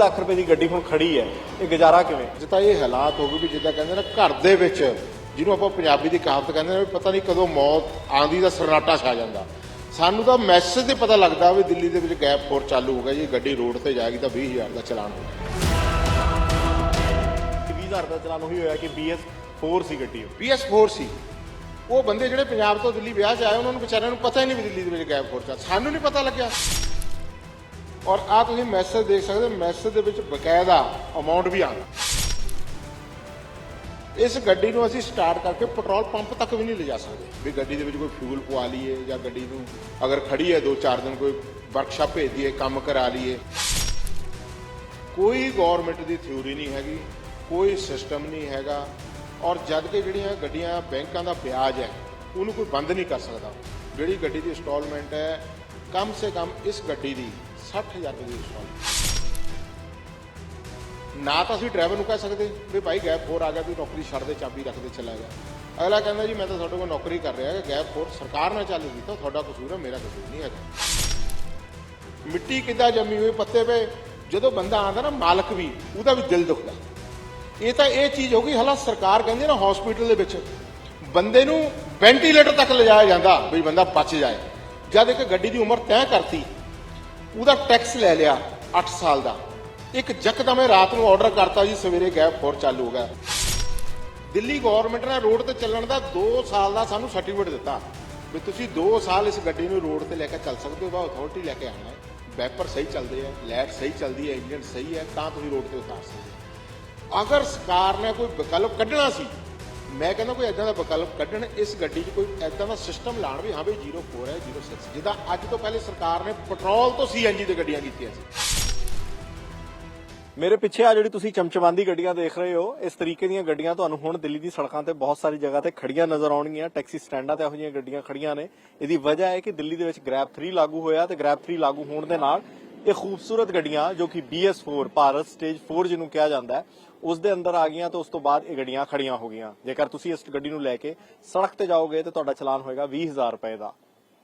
ਲੱਖ ਰੁਪਏ ਦੀ ਗੱਡੀ ਹੁਣ ਖੜੀ ਹੈ। ਇਹ ਗੁਜ਼ਾਰਾ ਕਿਵੇਂ? ਤਾਂ ਇਹ ਹਾਲਾਤ ਹੋ ਗਏ ਵੀ ਜਿੱਦਾਂ ਕਹਿੰਦੇ ਨਾ ਘਰ ਦੇ ਵਿੱਚ ਜਿਹਨੂੰ ਆਪਾਂ ਪੰਜਾਬੀ ਦੀ ਕਹਾਵਤ ਕਹਿੰਦੇ ਨੇ ਪਤਾ ਨਹੀਂ ਕਦੋਂ ਮੌਤ ਆਂਦੀ ਦਾ ਸਰਨਾਟਾ ਛਾ ਜਾਂਦਾ। ਸਾਨੂੰ ਤਾਂ ਮੈਸੇਜ ਤੇ ਪਤਾ ਲੱਗਦਾ ਵੀ ਦਿੱਲੀ ਦੇ ਵਿੱਚ ਗੈਪ ਫੋਰ ਚਾਲੂ ਹੋ ਗਿਆ ਜੀ ਗੱਡੀ ਰੋਡ ਤੇ ਜਾਏਗੀ ਤਾਂ 20000 ਦਾ ਚਲਾਨ ਹੋਊਗਾ। 20000 ਰੁਪਏ ਦਾ ਚਲਾਨ ਉਹੀ ਹੋਇਆ ਕਿ BS 4 ਸੀ ਗੱਡੀ ਉਹ। PS4 ਸੀ। ਉਹ ਬੰਦੇ ਜਿਹੜੇ ਪੰਜਾਬ ਤੋਂ ਦਿੱਲੀ ਵਿਆਹ 'ਚ ਆਏ ਉਹਨਾਂ ਨੂੰ ਵਿਚਾਰਿਆਂ ਨੂੰ ਪਤਾ ਹੀ ਨਹੀਂ ਵੀ ਦਿੱਲੀ ਦੇ ਵਿੱਚ ਗੈਪ ਫੋਰ ਚੱਲ ਸਾਨੂੰ ਨਹੀਂ ਪਤਾ ਲੱਗਿਆ। ਔਰ ਆ ਤੁਸੀਂ ਮੈਸੇਜ ਦੇਖ ਸਕਦੇ ਹੋ ਮੈਸੇਜ ਦੇ ਵਿੱਚ ਬਕਾਇਦਾ ਅਮਾਉਂਟ ਵੀ ਆਉਂਦਾ ਇਸ ਗੱਡੀ ਨੂੰ ਅਸੀਂ ਸਟਾਰਟ ਕਰਕੇ ਪੈਟਰੋਲ ਪੰਪ ਤੱਕ ਵੀ ਨਹੀਂ ਲਿਜਾ ਸਕਦੇ। ਵੀ ਗੱਡੀ ਦੇ ਵਿੱਚ ਕੋਈ ਫਿਊਲ ਪਵਾ ਲਈਏ ਜਾਂ ਗੱਡੀ ਨੂੰ ਅਗਰ ਖੜੀ ਹੈ 2-4 ਦਿਨ ਕੋਈ ਵਰਕਸ਼ਾਪ ਭੇਜ ਦਈਏ, ਕੰਮ ਕਰਾ ਲਈਏ। ਕੋਈ ਗਵਰਨਮੈਂਟ ਦੀ ਥਿਊਰੀ ਨਹੀਂ ਹੈਗੀ, ਕੋਈ ਸਿਸਟਮ ਨਹੀਂ ਹੈਗਾ। ਔਰ ਜਦ ਕਿ ਜਿਹੜੀਆਂ ਗੱਡੀਆਂ ਬੈਂਕਾਂ ਦਾ ਵਿਆਜ ਹੈ, ਉਹਨੂੰ ਕੋਈ ਬੰਦ ਨਹੀਂ ਕਰ ਸਕਦਾ। ਜਿਹੜੀ ਗੱਡੀ ਦੀ ਇੰਸਟਾਲਮੈਂਟ ਹੈ, ਕਮ ਸੇ ਕਮ ਇਸ ਗੱਡੀ ਦੀ 60000 ਰੁਪਏ ਦੀ ਇੰਸਟਾਲਮੈਂਟ ਨਾ ਤਾਂ ਅਸੀਂ ਡਰਾਈਵਰ ਨੂੰ ਕਹਿ ਸਕਦੇ ਵੀ ਭਾਈ ਗੈਪ ਫੋਰ ਆ ਗਿਆ ਤੂੰ ਨੌਕਰੀ ਛੱਡ ਦੇ, ਚਾਬੀ ਰੱਖ ਦੇ, ਚਲਾ ਗਿਆ ਅਗਲਾ ਕਹਿੰਦਾ ਜੀ, ਮੈਂ ਤਾਂ ਤੁਹਾਡੇ ਕੋਲ ਨੌਕਰੀ ਕਰ ਰਿਹਾ ਕਿ ਗੈਪ ਫੋਰ ਸਰਕਾਰ ਨੇ ਚਾਲੂ ਕੀਤਾ, ਤੁਹਾਡਾ ਕਸੂਰ ਹੈ, ਮੇਰਾ ਕਸੂਰ ਨਹੀਂ ਹੈਗਾ। ਮਿੱਟੀ ਕਿੱਦਾਂ ਜੰਮੀ ਹੋਈ, ਪੱਤੇ 'ਤੇ ਜਦੋਂ ਬੰਦਾ ਆਂਦਾ ਨਾ ਮਾਲਕ ਵੀ, ਉਹਦਾ ਵੀ ਦਿਲ ਦੁਖਦਾ। ਇਹ ਤਾਂ ਇਹ ਚੀਜ਼ ਹੋ ਗਈ ਹਾਲਾ ਸਰਕਾਰ ਕਹਿੰਦੀ ਨਾ ਹਸਪੀਟਲ ਦੇ ਵਿੱਚ, ਬੰਦੇ ਨੂੰ ਵੈਂਟੀਲੇਟਰ ਤੱਕ ਲਿਜਾਇਆ ਜਾਂਦਾ, ਵੀ ਬੰਦਾ ਬਚ ਜਾਏ। ਜਦ ਇੱਕ ਗੱਡੀ ਦੀ ਉਮਰ ਤੈਅ ਕਰਤੀ ਉਹਦਾ ਟੈਕਸ ਲੈ ਲਿਆ 8 ਸਾਲ ਦਾ। ਇੱਕ ਜੱਕਦਮੇ ਰਾਤ ਨੂੰ ਆਰਡਰ ਕਰਤਾ ਜੀ, ਸਵੇਰੇ ਗੈਪ ਫੋਰ ਚਾਲੂ ਹੋ ਗਿਆ। ਦਿੱਲੀ ਗਵਰਨਮੈਂਟ ਨੇ ਰੋਡ ਤੇ ਚੱਲਣ ਦਾ 2 ਸਾਲ ਦਾ ਸਾਨੂੰ ਸਰਟੀਫਿਕੇਟ ਦਿੱਤਾ ਵੀ ਤੁਸੀਂ 2 ਸਾਲ ਇਸ ਗੱਡੀ ਨੂੰ ਰੋਡ ਤੇ ਲੈ ਕੇ ਚੱਲ ਸਕਦੇ ਹੋ ਬਾ ਅਥਾਰਟੀ ਲੈ ਕੇ ਆਉਣਾ ਹੈ। ਵੈਪਰ ਸਹੀ ਚੱਲਦੇ ਆ ਲੈਟ ਸਹੀ ਚੱਲਦੀ ਹੈ ਇੰਜਨ ਸਹੀ ਹੈ, ਤਾਂ ਤੁਸੀਂ ਰੋਡ ਤੇ ਉਤਾਰ ਸਕਦੇ ਅਗਰ ਸਰਕਾਰ ਨੇ ਕੋਈ ਵਿਕਲਪ ਕੱਢਣਾ ਸੀ ਮੈਂ ਕਹਿੰਦਾ ਕੋਈ ਐਦਾਂ ਦਾ ਵਿਕਲਪ ਕੱਢਣ, ਇਸ ਗੱਡੀ 'ਚ ਕੋਈ ਐਦਾਂ ਦਾ ਸਿਸਟਮ ਲਾਣ ਵੀ ਹਾਂ ਵੀ 04 ਹੈ 06 ਜਿੱਦਾਂ ਅੱਜ ਤੋਂ ਪਹਿਲੇ ਸਰਕਾਰ ਨੇ ਪੈਟਰੋਲ ਤੋਂ ਸੀਐਨਜੀ ਤੇ ਗੱਡੀਆਂ ਕੀਤੀਆਂ ਸੀ। ਮੇਰੇ ਪਿੱਛੇ ਆ ਜਿਹੜੀ ਤੁਸੀਂ ਚਮਚਮਾਂਦੀ ਗੱਡੀਆਂ ਦੇਖ ਰਹੇ ਹੋ, ਇਸ ਤਰੀਕੇ ਦੀਆਂ ਗੱਡੀਆਂ ਤੁਹਾਨੂੰ ਹੁਣ ਦਿੱਲੀ ਦੀ ਸੜਕਾਂ ਤੇ ਬਹੁਤ ਸਾਰੀ ਜਗ੍ਹਾ ਤੇ ਖੜੀਆਂ ਨਜ਼ਰ ਆਉਣਗੀਆਂ। ਟੈਕਸੀ ਸਟੈਂਡਾਂ ਤੇ ਇਹੋ ਜਿਹੀਆਂ ਗੱਡੀਆਂ ਖੜੀਆਂ ਨੇ। ਇਹਦੀ ਵਜ੍ਹਾ ਹੈ ਕਿ ਦਿੱਲੀ ਦੇ ਵਿੱਚ ਗ੍ਰੈਬ 3 ਲਾਗੂ ਹੋਇਆ ਤੇ ਗ੍ਰੈਬ 3 ਲਾਗੂ ਹੋਣ ਦੇ ਨਾਲ ਇਹ ਖੂਬਸੂਰਤ ਗੱਡੀਆਂ ਜੋ ਕਿ BS4 ਭਾਰਤ ਸਟੇਜ 4 ਜਿਹਨੂੰ ਕਿਹਾ ਜਾਂਦਾ ਹੈ ਉਸ ਦੇ ਅੰਦਰ ਆ ਗਈਆਂ ਤੇ ਉਸ ਤੋਂ ਬਾਅਦ ਇਹ ਗੱਡੀਆਂ ਖੜੀਆਂ ਹੋ ਗਈਆਂ। ਜੇਕਰ ਤੁਸੀਂ ਇਸ ਗੱਡੀ ਨੂੰ ਲੈ ਕੇ ਸੜਕ ਤੇ ਜਾਓਗੇ ਤਾਂ ਤੁਹਾਡਾ ਚਲਾਨ ਹੋਏਗਾ 20000 ਰੁਪਏ ਦਾ।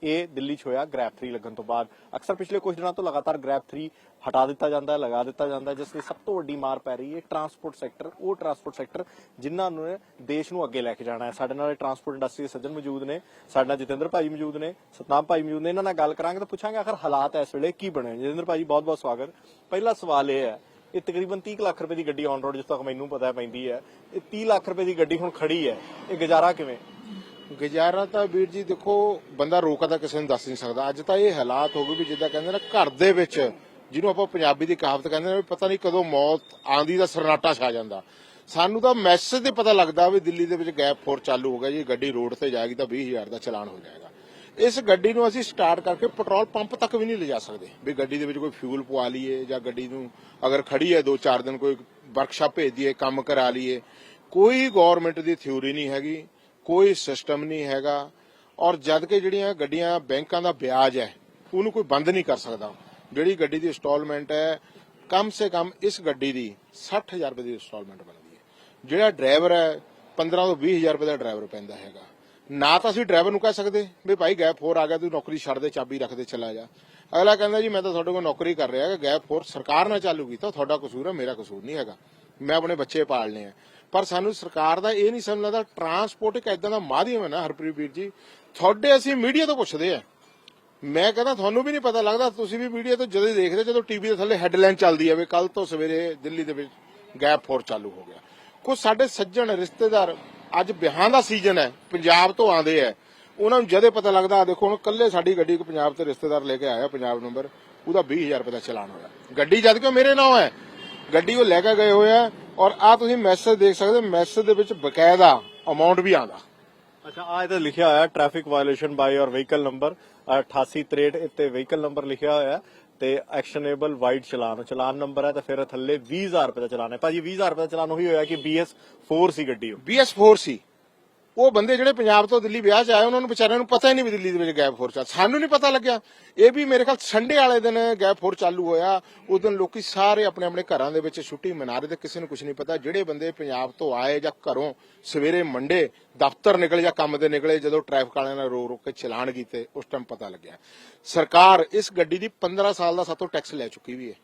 ਇਹ ਦਿੱਲੀ 'ਚ ਹੋਇਆ ਗ੍ਰੈਬ 3 ਲੱਗਣ ਤੋਂ ਬਾਅਦ। ਅਕਸਰ ਪਿਛਲੇ ਕੁਝ ਦਿਨਾਂ ਤੋਂ ਲਗਾਤਾਰ ਗ੍ਰੈਬ 3 ਹਟਾ ਦਿੱਤਾ ਜਾਂਦਾ ਹੈ, ਲਗਾ ਦਿੱਤਾ ਜਾਂਦਾ ਹੈ, ਜਿਸ ਦੀ ਸਭ ਤੋਂ ਵੱਡੀ ਮਾਰ ਪੈ ਰਹੀ ਹੈ ਟਰਾਂਸਪੋਰਟ ਸੈਕਟਰ ਉਹ ਟਰਾਂਸਪੋਰਟ ਸੈਕਟਰ ਜਿਨ੍ਹਾਂ ਨੂੰ ਦੇਸ਼ ਨੂੰ ਅੱਗੇ ਲੈ ਕੇ ਜਾਣਾ ਹੈ। ਸਾਡੇ ਨਾਲ ਟਰਾਂਸਪੋਰਟ ਇੰਡਸਟਰੀ ਦੇ ਸੱਜਣ ਮੌਜੂਦ ਨੇ, ਸਾਡੇ ਨਾਲ ਜਤਿੰਦਰ ਭਾਈ ਮੌਜੂਦ ਨੇ, ਸਤਨਾਮ ਭਾਈ ਮੌਜੂਦ ਨੇ। ਇਹਨਾਂ ਨਾਲ ਗੱਲ ਕਰਾਂਗੇ ਤਾਂ ਪੁੱਛਾਂਗੇ ਆਖਰ ਹਾਲਾਤ ਇਸ ਵੇਲੇ ਕੀ ਬਣੇ ਜਤਿੰਦਰ ਭਾਈ ਬਹੁਤ ਬਹੁਤ ਸਵਾਗਤ। ਪਹਿਲਾ ਸਵਾਲ ਇਹ ਹੈ ਇਹ ਤਕਰੀਬਨ 30 ਲੱਖ ਰੁਪਏ ਦੀ ਗੱਡੀ ਔਨ ਰੋਡ ਜਿਸ ਤੱਕ ਮੈਨੂੰ ਪਤਾ ਪੈਂਦੀ ਹੈ, ਇਹ 30 ਲੱਖ ਰੁਪਏ ਦੀ ਗੱਡੀ ਹੁਣ ਖੜੀ ਹੈ। ਇਹ ਗੁਜ਼ਾਰਾ ਕਿਵੇਂ? ਗੁਜ਼ਾਰਾ ਤਾਂ ਵੀਰ ਜੀ ਦੇਖੋ, ਬੰਦਾ ਰੋਕਦਾ ਕਿਸੇ ਨੂੰ ਦੱਸ ਨਹੀਂ ਸਕਦਾ। ਅੱਜ ਤਾਂ ਇਹ ਹਾਲਾਤ ਹੋ ਗਏ ਵੀ ਜਿੱਦਾਂ ਕਹਿੰਦੇ ਨਾ ਘਰ ਦੇ ਵਿੱਚ, ਜਿਹਨੂੰ ਆਪਾਂ ਪੰਜਾਬੀ ਦੀ ਕਹਾਵਤ ਕਹਿੰਦੇ ਨੇ ਪਤਾ ਨਹੀਂ ਕਦੋਂ ਮੌਤ ਆਂਦੀ ਦਾ ਸਰਨਾਟਾ ਛਾ ਜਾਂਦਾ। ਸਾਨੂੰ ਤਾਂ ਮੈਸੇਜ ਤੇ ਪਤਾ ਲੱਗਦਾ ਵੀ ਦਿੱਲੀ ਦੇ ਵਿੱਚ ਗੈਪ ਫੋਰ ਚਾਲੂ ਹੋ ਗਿਆ ਜੀ, ਗੱਡੀ ਰੋਡ ਤੇ ਜਾਏਗੀ ਤਾਂ 20000 ਦਾ ਚਲਾਨ ਹੋ ਜਾਏਗਾ। ਇਸ ਗੱਡੀ ਨੂੰ ਅਸੀਂ ਸਟਾਰਟ ਕਰਕੇ ਪੈਟਰੋਲ ਪੰਪ ਤੱਕ ਵੀ ਨਹੀਂ ਲਿਜਾ ਸਕਦੇ। ਵੀ ਗੱਡੀ ਦੇ ਵਿੱਚ ਕੋਈ ਫਿਊਲ ਪਵਾ ਲਈਏ ਜਾਂ ਗੱਡੀ ਨੂੰ ਅਗਰ ਖੜੀ ਹੈ 2-4 ਦਿਨ ਕੋਈ ਵਰਕਸ਼ਾਪ ਭੇਜ ਦਈਏ, ਕੰਮ ਕਰਾ ਲਈਏ, ਕੋਈ ਗਵਰਨਮੈਂਟ ਦੀ ਥਿਊਰੀ ਨਹੀਂ ਹੈਗੀ, ਕੋਈ ਸਿਸਟਮ ਨਹੀਂ ਹੈਗਾ। ਔਰ ਜਦ ਕਿ ਜਿਹੜੀਆਂ ਗੱਡੀਆਂ ਬੈਂਕਾਂ ਦਾ ਵਿਆਜ ਹੈ, ਉਹਨੂੰ ਕੋਈ ਬੰਦ ਨਹੀਂ ਕਰ ਸਕਦਾ। ਜਿਹੜੀ ਗੱਡੀ ਦੀ ਇੰਸਟਾਲਮੈਂਟ ਹੈ, ਕਮ ਸੇ ਕਮ ਇਸ ਗੱਡੀ ਦੀ 60000 ਰੁਪਏ ਦੀ ਇੰਸਟਾਲਮੈਂਟ ਬਣਦੀ ਹੈ। ਜਿਹੜਾ ਡਰਾਈਵਰ ਹੈ 15 ਤੋਂ 20000 ਰੁਪਏ ਦਾ ਡਰਾਈਵਰ ਪੈਂਦਾ ਹੈਗਾ। ਨਾ ਤਾਂ ਅਸੀਂ ਡਰਾਈਵਰ ਨੂੰ ਕਹਿ ਸਕਦੇ ਵੀ ਭਾਈ ਗੈਪ ਫੋਰ ਆ ਗਿਆ, ਤੂੰ ਨੌਕਰੀ ਛੱਡ ਦੇ, ਚਾਬੀ ਰੱਖ ਦੇ, ਚਲਾ ਜਾ। ਅਗਲਾ ਕਹਿੰਦਾ ਜੀ, ਮੈਂ ਤਾਂ ਤੁਹਾਡੇ ਕੋਲ ਨੌਕਰੀ ਕਰ ਰਿਹਾ ਕਿ ਗੈਪ ਫੋਰ ਸਰਕਾਰ ਨਾਲ ਚਾਲੂ ਕੀਤਾ, ਤੁਹਾਡਾ ਕਸੂਰ ਹੈ, ਮੇਰਾ ਕਸੂਰ ਨਹੀਂ ਹੈਗਾ। ਮੈਂ ਆਪਣੇ ਬੱਚੇ ਪਾਲਨੇ ਆ। ਪਰ ਸਾਨੂੰ ਸਰਕਾਰ ਦਾ ਇਹ ਨਹੀਂ ਸਮਝ ਲੱਗਦਾ, ਟਰਾਂਸਪੋਰਟ ਇੱਕ ਐਦਾਂ ਦਾ ਮਾਧਿਅਮ ਹੈ ਨਾ, ਹਰਪ੍ਰੀਤ ਵੀਰ ਜੀ, ਤੁਹਾਡੇ ਅਸੀਂ ਮੀਡੀਆ ਤੋਂ ਪੁੱਛਦੇ ਆ। ਮੈਂ ਕਹਿੰਦਾ, ਤੁਹਾਨੂੰ ਵੀ ਨਹੀਂ ਪਤਾ ਲੱਗਦਾ, ਤੁਸੀਂ ਵੀ ਮੀਡੀਆ ਤੋਂ ਜਦੋਂ ਹੀ ਦੇਖਦੇ, ਜਦੋਂ ਟੀਵੀ ਦੇ ਥੱਲੇ ਹੈਡਲਾਈਨ ਚੱਲਦੀ ਹੈ ਕੱਲ ਤੋਂ ਸਵੇਰੇ ਦਿੱਲੀ ਦੇ ਵਿੱਚ ਗੈਪ ਫੋਰ ਚਾਲੂ ਹੋ ਗਿਆ। ਕੁਝ ਸਾਡੇ ਸੱਜਣ ਰਿਸ਼ਤੇਦਾਰ ਅੱਜ ਵਿਆਹਾਂ ਦਾ ਸੀਜ਼ਨ ਹੈ, ਪੰਜਾਬ ਤੋਂ ਆਉਂਦੇ ਆ ਉਹਨਾਂ ਨੂੰ ਜਦੇ ਪਤਾ ਲੱਗਦਾ ਦੇਖੋ, ਹੁਣ ਕੱਲੇ ਸਾਡੀ ਗੱਡੀ ਕੋ ਪੰਜਾਬ ਤੋਂ ਰਿਸ਼ਤੇਦਾਰ ਲੈ ਕੇ ਆਇਆ, ਪੰਜਾਬ ਨੰਬਰ, ਉਹਦਾ 20000 ਰੁਪਏ ਦਾ ਚਲਾਨ ਹੋਇਆ। ਗੱਡੀ ਜਦ ਕਿ ਮੇਰੇ ਨਾਂ ਹੈ? ਗੱਡੀ ਉਹ ਲੈ ਕੇ ਗਏ ਹੋਏ ਆ, ਔਰ ਆ ਤੁਸੀਂ ਮੈਸੇਜ ਦੇਖ ਸਕਦੇ ਮੈਸੇਜ ਦੇ ਵਿੱਚ ਬਕਾਇਦਾ ਅਮਾਉਂਟ ਵੀ ਆਉਂਦਾ। ਅੱਛਾ ਆ ਇਹਦੇ ਲਿਖਿਆ ਹੋਇਆ traffic violation by your vehicle number 8863 ਇੱਥੇ ਵਹੀਕਲ ਨੰਬਰ ਲਿਖਿਆ ਹੋਇਆ। ਤੇ ਐਕਸ਼ਨੇਬਲ ਵਾਈਡ ਚਲਾਨ ਚਲਾਨ ਨੰਬਰ ਹੈ ਤੇ ਫਿਰ ਥੱਲੇ 20000 ਰੁਪਏ ਦਾ ਚਲਾਨ ਹੈ। ਭਾਜੀ 20000 ਰੁਪਏ ਦਾ ਚਲਾਨ ਉਹੀ ਹੋਇਆ ਕਿ BS4 ਸੀ ਗੱਡੀ ਉਹ। BS4 ਸੀ। ਉਹ ਬੰਦੇ ਜਿਹੜੇ ਪੰਜਾਬ ਤੋਂ ਦਿੱਲੀ ਵਿਆਹ 'ਚ ਆਏ, ਉਹਨਾਂ ਨੂੰ ਵਿਚਾਰਿਆਂ ਨੂੰ ਪਤਾ ਹੀ ਨਹੀਂ ਵੀ ਦਿੱਲੀ ਦੇ ਵਿੱਚ ਗੈਪ ਫੋਰ ਚੱਲ, ਸਾਨੂੰ ਨਹੀਂ ਪਤਾ ਲੱਗਿਆ। ਇਹ ਵੀ ਮੇਰੇ ਖਿਆਲ ਸੰਡੇ ਵਾਲੇ ਦਿਨ ਗੈਪ ਫੋਰ ਚਾਲੂ ਹੋਇਆ। ਉਸ ਦਿਨ ਲੋਕੀ ਸਾਰੇ ਆਪਣੇ ਆਪਣੇ ਘਰਾਂ ਦੇ ਵਿੱਚ ਛੁੱਟੀ ਮਨਾ ਰਹੇ ਤੇ ਕਿਸੇ ਨੂੰ ਕੁਝ ਨਹੀਂ ਪਤਾ। ਜਿਹੜੇ ਬੰਦੇ ਪੰਜਾਬ ਤੋਂ ਆਏ ਜਾਂ ਘਰੋਂ ਸਵੇਰੇ ਮੰਡੇ ਦਫ਼ਤਰ ਨਿਕਲੇ ਜਾਂ ਕੰਮ ਦੇ ਨਿਕਲੇ, ਜਦੋਂ ਟ੍ਰੈਫਿਕ ਵਾਲਿਆਂ ਨੇ ਰੋ ਰੋ ਕੇ ਚਲਾਨ ਕੀਤੇ, ਉਸ ਟਾਈਮ ਪਤਾ ਲੱਗਿਆ। ਸਰਕਾਰ ਇਸ ਗੱਡੀ ਦੀ 15 ਸਾਲ ਦਾ ਸਾਤੋਂ ਟੈਕਸ ਲੈ ਚੁੱਕੀ ਵੀ ਹੈ।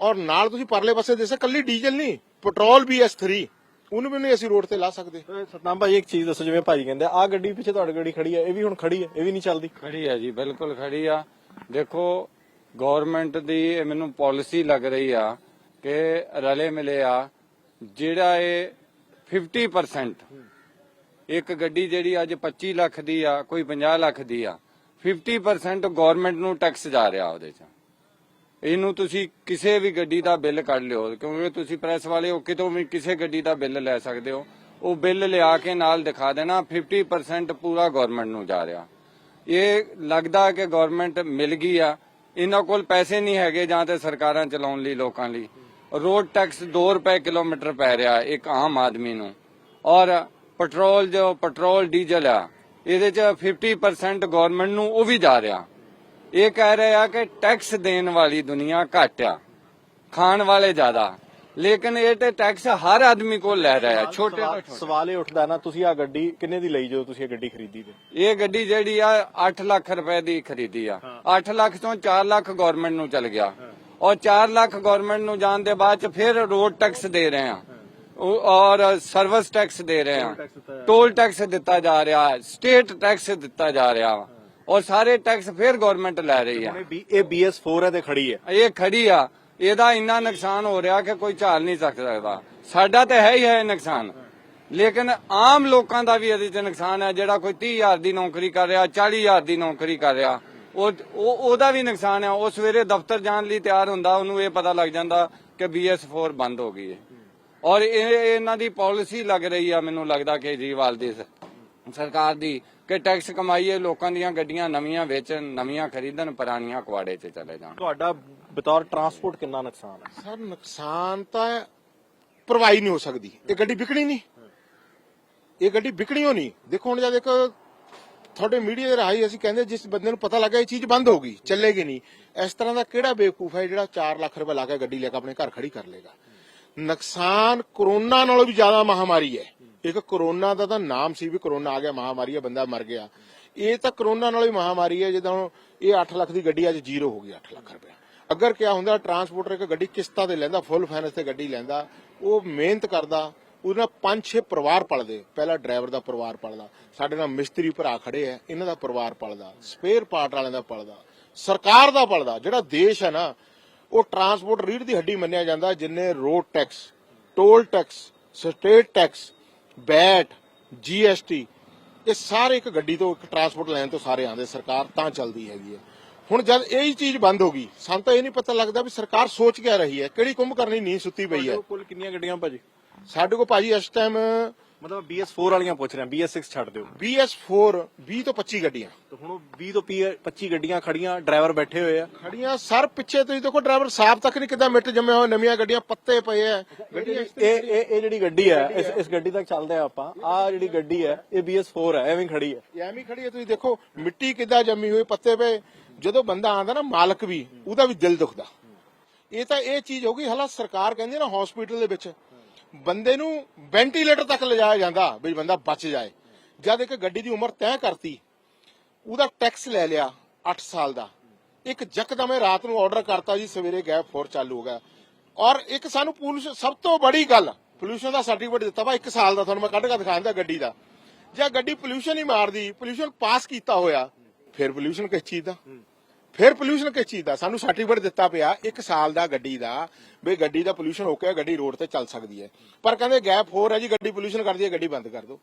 ਔਰ ਨਾਲ ਤੁਸੀਂ ਪਰਲੇ ਪਾਸੇ ਦੇਖ ਸਕਦੇ ਕੱਲੀ ਡੀਜ਼ਲ ਨਹੀਂ, ਪੈਟਰੋਲ ਵੀ S3 ਉਹਨੂੰ ਵੀ ਨਹੀਂ ਅਸੀਂ ਰੋਡ ਤੇ ਲਾ ਸਕਦੇ। ਸਤਨਾਮ ਭਾਜੀ ਇੱਕ ਚੀਜ਼ ਦੱਸੋ ਜਿਵੇਂ ਭਾਜੀ ਕਹਿੰਦੇ ਆ ਗੱਡੀ ਪਿੱਛੇ ਤੁਹਾਡੀ ਗੱਡੀ ਖੜੀ ਹੈ ਇਹ ਵੀ ਹੁਣ ਖੜੀ ਹੈ ਇਹ ਵੀ ਨਹੀਂ ਚੱਲਦੀ। ਖੜੀ ਆ ਜੀ ਬਿਲਕੁਲ ਖੜੀ ਆ। ਦੇਖੋ ਗਵਰਨਮੈਂਟ ਦੀ ਇਹ ਮੈਨੂੰ ਪਾਲਿਸੀ ਲੱਗ ਰਹੀ ਆ ਕਿ ਰਲੇ ਮਿਲੇ ਆ ਜਿਹੜਾ ਇਹ 50% ਇੱਕ ਗੱਡੀ ਜਿਹੜੀ ਅੱਜ 25 ਲੱਖ ਦੀ ਆ ਕੋਈ 50 ਲੱਖ ਦੀ ਆ 50% ਗਵਰਨਮੈਂਟ ਨੂੰ ਟੈਕਸ ਜਾ ਰਿਹਾ ਉਹਦੇ ਚ। ਇਹਨੂੰ ਤੁਸੀਂ ਕਿਸੇ ਵੀ ਗੱਡੀ ਦਾ ਬਿੱਲ ਕੱਢ ਲਿਓ, ਕਿਉਂਕਿ ਤੁਸੀਂ ਪ੍ਰੈਸ ਵਾਲੇ ਹੋ, ਕਿਤੋਂ ਵੀ ਕਿਸੇ ਗੱਡੀ ਦਾ ਬਿੱਲ ਲੈ ਸਕਦੇ ਹੋ। ਉਹ ਬਿੱਲ ਲਿਆ ਕੇ ਨਾਲ ਦਿਖਾ ਦੇਣਾ 50% ਪੂਰਾ ਗਵਰਨਮੈਂਟ ਨੂੰ ਜਾ ਰਿਹਾ। ਇਹ ਲੱਗਦਾ ਕਿ ਗਵਰਨਮੈਂਟ ਮਿਲ ਗਈ ਆ। ਇਹਨਾਂ ਕੋਲ ਪੈਸੇ ਨਹੀਂ ਹੈਗੇ ਜਾਂ ਤੇ ਸਰਕਾਰਾਂ ਚਲਾਉਣ ਲਈ, ਲੋਕਾਂ ਲਈ। ਰੋਡ ਟੈਕਸ 2 ਰੁਪਏ ਕਿਲੋਮੀਟਰ ਪੈ ਰਿਹਾ ਇੱਕ ਆਮ ਆਦਮੀ ਨੂੰ। ਔਰ ਪੈਟਰੋਲ ਜੋ ਪੈਟਰੋਲ ਡੀਜ਼ਲ ਆ, ਇਹਦੇ ਚ 50% ਗਵਰਨਮੈਂਟ ਨੂੰ ਉਹ ਵੀ ਜਾ ਰਿਹਾ। ਇਹ ਕਹਿ ਰਹੇ ਆ ਕਿ ਟੈਕਸ ਦੇਣ ਵਾਲੀ ਦੁਨੀਆ ਘੱਟ ਆ ਖਾਣ ਵਾਲੇ ਜ਼ਿਆਦਾ। ਲੇਕਿਨ ਇਹ ਤੇ ਟੈਕਸ ਹਰ ਆਦਮੀ ਕੋਲ ਲੈ ਰਿਹਾ ਹੈ ਛੋਟੇ ਤੋਂ ਸਵਾਲ- ਛੋਟੇ ਸਵਾਲ ਇਹ ਉੱਠਦਾ ਨਾ ਤੁਸੀਂ ਆ ਗੱਡੀ ਕਿੰਨੇ ਦੀ ਲਈ ਜਦੋਂ ਤੁਸੀਂ ਇਹ ਗੱਡੀ ਖਰੀਦੀ ਤੇ? ਇਹ ਗੱਡੀ ਜਿਹੜੀ ਆ 8 ਲੱਖ ਰੁਪਏ ਦੀ ਖਰੀਦੀ ਆ। 8 ਲੱਖ ਤੋਂ 4 ਲੱਖ ਗਵਰਨਮੈਂਟ ਨੂੰ ਚਲ ਗਿਆ। ਔਰ 4 ਲੱਖ ਗਵਰਨਮੈਂਟ ਨੂੰ ਜਾਣ ਦੇ ਬਾਅਦ ਚ ਫਿਰ ਰੋਡ ਟੈਕਸ ਦੇ ਰਹੇ ਆ। ਔਰ ਸਰਵਿਸ ਟੈਕਸ ਦੇ ਰਹੇ ਆ। ਟੋਲ ਟੈਕਸ ਦਿੱਤਾ ਜਾ ਰਿਹਾ। ਸਟੇਟ ਟੈਕਸ ਦਿੱਤਾ ਜਾ ਰਿਹਾ। ਔਰ ਸਾਰੇ ਟੈਕਸ ਫਿਰ ਗਵਰਨਮੈਂਟ ਲੈ ਰਹੀ ਆ। ਇਹ BS4 ਹੈ ਤੇ ਖੜੀ ਹੈ ਇਹ ਖੜੀ ਆ। ਇਹਦਾ ਇੰਨਾ ਨੁਕਸਾਨ ਹੋ ਰਿਹਾ ਕਿ ਕੋਈ ਝਾਲ ਨਹੀਂ ਸਕ ਸਕਦਾ। ਸਾਡਾ ਤਾਂ ਹੈ ਹੀ ਹੈ ਨੁਕਸਾਨ। ਲੇਕਿਨ ਆਮ ਲੋਕਾਂ ਦਾ ਵੀ ਇਹਦੇ 'ਚ ਨੁਕਸਾਨ ਹੈ ਜਿਹੜਾ ਕੋਈ 30000 ਦੀ ਨੌਕਰੀ ਕਰ ਰਿਹਾ 40000 ਦੀ ਨੌਕਰੀ ਕਰ ਰਿਹਾ। ਉਹ ਉਹ- ਉਹਦਾ ਵੀ ਨੁਕਸਾਨ ਹੈ। ਉਹ ਸਵੇਰੇ ਦਫ਼ਤਰ ਜਾਣ ਲਈ ਤਿਆਰ ਹੁੰਦਾ ਉਹਨੂੰ ਇਹ ਪਤਾ ਲੱਗ ਜਾਂਦਾ ਕਿ BS4 ਬੰਦ ਹੋ ਗਈ ਹੈ। ਔਰ ਇਹ ਇਹ ਇਹਨਾਂ ਦੀ ਪਾਲਿਸੀ ਲੱਗ ਰਹੀ ਆ ਮੈਨੂੰ ਲੱਗਦਾ ਕੇਜਰੀਵਾਲ ਦੀ ਸ- ਸਰਕਾਰ ਦੀ। ਕਿ ਟੈਕਸ ਕਮਾਈਏ ਲੋਕਾਂ ਦੀਆਂ ਗੱਡੀਆਂ ਨਵੀਆਂ ਵੇਚਣ ਨਵੀਆਂ ਖਰੀਦਣ ਪੁਰਾਣੀਆਂ ਕੁਆੜੇ 'ਚ ਚਲੇ ਜਾਣ। ਤੁਹਾਡਾ ਬਤੌਰ ਟਰਾਂਸਪੋਰਟ ਕਿੰਨਾ ਨੁਕਸਾਨ ਹੈ? ਸਰ ਨੁਕਸਾਨ ਤਾਂ ਭਰਵਾਈ ਨਹੀਂ ਹੋ ਸਕਦੀ। ਇਹ ਗੱਡੀ ਵਿਕਣੀ ਨਹੀਂ। ਇਹ ਗੱਡੀ ਵਿਕਣੀ ਹੋ ਨਹੀਂ ਦੇਖੋ ਹੁਣ ਜਦ ਇੱਕ ਤੁਹਾਡੇ ਮੀਡੀਆ ਦੇ ਰਾਹੀਂ ਅਸੀਂ ਕਹਿੰਦੇ ਜਿਸ ਬੰਦੇ ਨੂੰ ਪਤਾ ਲੱਗਾ ਇਹ ਚੀਜ਼ ਬੰਦ ਹੋ ਗਈ ਚੱਲੇਗੀ ਨਹੀਂ। ਇਸ ਤਰ੍ਹਾਂ ਦਾ ਕਿਹੜਾ ਬੇਵਕੂਫ ਹੈ ਜਿਹੜਾ 4 ਲੱਖ ਰੁਪਏ ਲਾ ਕੇ ਗੱਡੀ ਲੈ ਕੇ ਆਪਣੇ ਘਰ ਖੜੀ ਕਰ ਲੇਗਾ ਨੁਕਸਾਨ ਕਰੋਨਾ ਨਾਲੋਂ ਵੀ ਜ਼ਿਆਦਾ ਮਹਾਮਾਰੀ ਹੈ। ਇੱਕ ਕਰੋਨਾ ਦਾ ਤਾਂ ਨਾਮ ਸੀ ਵੀ ਕਰੋਨਾ ਆ ਗਿਆ, ਮਹਾਮਾਰੀ ਹੈ ਬੰਦਾ ਮਰ ਗਿਆ। ਇਹ ਤਾਂ ਕਰੋਨਾ ਨਾਲ ਵੀ ਮਹਾਮਾਰੀ ਹੈ ਜਿੱਦਾਂ ਇਹ 8 ਲੱਖ ਦੀ ਗੱਡੀ ਅੱਜ ਜ਼ੀਰੋ ਹੋ ਗਈ 8 ਲੱਖ ਰੁਪਏ ਅਗਰ ਕਿਆ ਹੁੰਦਾ, ਟਰਾਂਸਪੋਰਟਰ ਇੱਕ ਗੱਡੀ ਕਿਸ਼ਤਾਂ ਤੇ ਲੈਂਦਾ ਫੁੱਲ ਫਾਈਨੈਂਸ ਤੇ ਗੱਡੀ ਲੈਂਦਾ, ਉਹ ਮਿਹਨਤ ਕਰਦਾ, ਉਹਦੇ ਨਾਲ ਪੰਜ ਛੇ ਪਰਿਵਾਰ ਪਲਦੇ। ਪਹਿਲਾ ਡਰਾਈਵਰ ਦਾ ਪਰਿਵਾਰ ਪਲਦਾ, ਸਾਡੇ ਨਾਲ ਮਿਸਤਰੀ ਭਰਾ ਖੜੇ ਆ, ਇਹਨਾਂ ਦਾ ਪਰਿਵਾਰ ਪਲਦਾ ਸਪੇਅਰ ਪਾਰਟ ਵਾਲਿਆਂ ਦਾ ਪਲਦਾ, ਸਰਕਾਰ ਦਾ ਪਲਦਾ, ਜਿਹੜਾ ਦੇਸ਼ ਹੈ ਨਾ, ਉਹ ਟਰਾਂਸਪੋਰਟ ਰੀੜ ਦੀ ਹੱਡੀ ਮੰਨਿਆ ਜਾਂਦਾ, ਜਿੰਨੇ road tax toll tax state tax VAT GST ਇਹ ਸਾਰੇ ਇੱਕ ਗੱਡੀ ਤੋਂ ਇੱਕ ਟਰਾਂਸਪੋਰਟ ਲੈਣ ਤੋਂ ਸਾਰੇ ਆਉਂਦੇ ਸਰਕਾਰ ਤਾਂ ਚੱਲਦੀ ਹੈਗੀ ਹੈ। ਹੁਣ ਜਦ ਇਹ ਹੀ ਚੀਜ਼ ਬੰਦ ਹੋ ਗਈ ਸਾਨੂੰ ਤਾਂ ਇਹ ਨਹੀਂ ਪਤਾ ਲੱਗਦਾ ਵੀ ਸਰਕਾਰ ਸੋਚ ਕਿਆ ਰਹੀ ਹੈ ਕਿਹੜੀ ਕੁੰਭ ਕਰਨੀ ਨੀਂਦ ਸੁੱਤੀ ਪਈ ਹੈ। ਕੋਲ ਕਿੰਨੀਆਂ ਗੱਡੀਆਂ ਭਾਜੀ? ਸਾਡੇ ਕੋਲ ਭਾਜੀ ਇਸ ਟਾਈਮ ਮਤਲਬ BS4 ਵਾਲੀਆਂ ਪੁੱਛ ਰਿਹਾ BS6 ਛੱਡ ਦਿਓ। BS4 20 ਤੋਂ 25 ਗੱਡੀਆਂ। ਤੇ ਹੁਣ ਉਹ 20 ਤੋਂ 25 ਗੱਡੀਆਂ ਖੜੀਆਂ ਡਰਾਈਵਰ ਬੈਠੇ ਹੋਏ ਆ। ਖੜੀਆਂ ਸਰ ਪਿੱਛੇ ਤੁਸੀਂ ਦੇਖੋ ਡਰਾਈਵਰ ਸਾਹਿਬ ਤੱਕ ਨਹੀਂ ਕਿਦਾਂ ਮਿੱਟ ਜੰਮੇ ਹੋਏ ਨਵੀਆਂ ਗੱਡੀਆਂ ਪੱਤੇ ਪਏ ਆ। ਗੱਡੀਆਂ ਇਹ ਇਹ ਇਹ ਜਿਹੜੀ ਗੱਡੀ ਹੈ ਇਸ ਇਸ ਗੱਡੀ ਤੱਕ ਚੱਲਦੇ ਆ ਆਪਾਂ ਆ ਜਿਹੜੀ ਗੱਡੀ ਹੈ ਇਹ BS4 ਹੈ ਐਵੇਂ ਖੜੀ ਹੈ ਐਵੇਂ ਖੜੀ ਹੈ ਤੁਸੀਂ ਦੇਖੋ ਮਿੱਟੀ ਕਿੱਦਾਂ ਜੰਮੀ ਹੋਈ ਪੱਤੇ ਪਏ। ਜਦੋਂ ਬੰਦਾ ਆਂਦਾ ਨਾ ਮਾਲਕ ਵੀ ਉਹਦਾ ਵੀ ਦਿਲ ਦੁਖਦਾ। ਇਹ ਤਾਂ ਇਹ ਚੀਜ਼ ਹੋ ਗਈ ਹਾਲਾ ਸਰਕਾਰ ਕਹਿੰਦੀ ਨਾ ਹਸਪੀਟਲ ਦੇ ਵਿੱਚ। ਬੰਦੇ ਨੂੰ ਵੈਂਟੀਲੇਟਰ ਤੱਕ ਲਿਜਾਇਆ ਜਾਂਦਾ ਵੀ ਬੰਦਾ ਬਚ ਜਾਏ। ਜਦ ਇੱਕ ਗੱਡੀ ਦੀ ਉਮਰ ਤੈਅ ਕਰਤੀ, ਉਹਦਾ ਟੈਕਸ ਲੈ ਲਿਆ 8 ਸਾਲ ਦਾ। ਇੱਕ ਜਕਦਮ ਰਾਤ ਨੂੰ ਆਰਡਰ ਕਰਤਾ ਜੀ, ਸਵੇਰੇ ਗੈਪ ਫੋਰ ਚਾਲੂ ਹੋ ਗਿਆ। ਔਰ ਇੱਕ ਸਾਨੂੰ ਪੁਲਿਸ ਸਭ ਤੋਂ ਬੜੀ ਗੱਲ ਪੋਲੂਸ਼ਨ ਦਾ ਸਰਟੀਫਿਕੇਟ ਦਿੱਤਾ ਵਾ 1 ਸਾਲ ਦਾ ਤੁਹਾਨੂੰ ਮੈਂ ਕੱਢ ਕੇ ਦਿਖਾਉਂਦਾ ਗੱਡੀ ਦਾ। ਜੇ ਗੱਡੀ ਪੋਲੂਸ਼ਨ ਹੀ ਮਾਰਦੀ ਪੋਲੂਸ਼ਨ ਪਾਸ ਕੀਤਾ ਹੋਇਆ, ਫਿਰ ਪੋਲੂਸ਼ਨ ਕਿਸ ਚੀਜ਼ ਦਾ? ਫਿਰ ਪੋਲੂਸ਼ਨ ਕਿਸ ਚੀਜ਼ ਦਾ? ਸਾਨੂੰ ਸਰਟੀਫਿਕੇਟ ਦਿੱਤਾ ਪਿਆ 1 ਸਾਲ ਦਾ ਗੱਡੀ ਦਾ ਵੀ ਗੱਡੀ ਦਾ ਪੋਲੂਸ਼ਨ ਹੋ ਕੇ ਗੱਡੀ ਰੋਡ ਤੇ ਚੱਲ ਸਕਦੀ ਹੈ। ਪਰ ਕਹਿੰਦੇ ਗੈਪ ਹੋਰ ਹੈ ਜੀ ਗੱਡੀ ਪੋਲੂਸ਼ਨ ਕਰਦੀ ਹੈ ਗੱਡੀ ਬੰਦ ਕਰ ਦਿਓ।